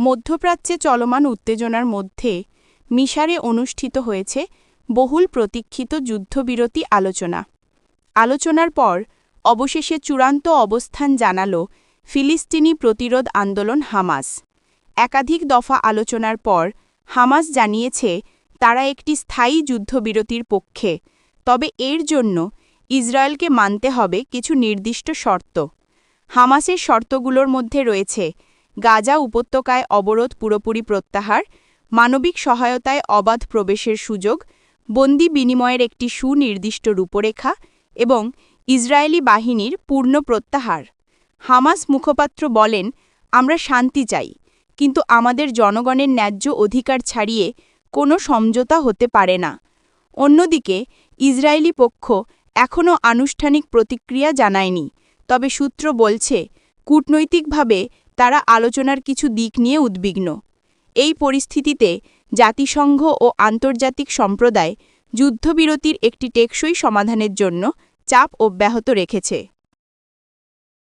মধ্যপ্রাচ্যে চলমান উত্তেজনার মধ্যে মিশারে অনুষ্ঠিত হয়েছে বহুল প্রতীক্ষিত যুদ্ধবিরতি আলোচনা। আলোচনার পর অবশেষে চূড়ান্ত অবস্থান জানাল ফিলিস্তিনি প্রতিরোধ আন্দোলন হামাস। একাধিক দফা আলোচনার পর হামাস জানিয়েছে, তারা একটি স্থায়ী যুদ্ধবিরতির পক্ষে, তবে এর জন্য ইসরায়েলকে মানতে হবে কিছু নির্দিষ্ট শর্ত। হামাসের শর্তগুলোর মধ্যে রয়েছে গাজা উপত্যকায় অবরোধ পুরোপুরি প্রত্যাহার, মানবিক সহায়তায় অবাধ প্রবেশের সুযোগ, বন্দি বিনিময়ের একটি সুনির্দিষ্ট রূপরেখা এবং ইসরায়েলি বাহিনীর পূর্ণ প্রত্যাহার। হামাস মুখপাত্র বলেন, আমরা শান্তি চাই, কিন্তু আমাদের জনগণের ন্যায্য অধিকার ছাড়িয়ে কোনো সমঝোতা হতে পারে না। অন্যদিকে, ইসরায়েলি পক্ষ এখনও আনুষ্ঠানিক প্রতিক্রিয়া জানায়নি, তবে সূত্র বলছে, কূটনৈতিকভাবে তারা আলোচনার কিছু দিক নিয়ে উদ্বিগ্ন। এই পরিস্থিতিতে জাতিসংঘ ও আন্তর্জাতিক সম্প্রদায় যুদ্ধবিরতির একটি টেকসই সমাধানের জন্য চাপ অব্যাহত রেখেছে।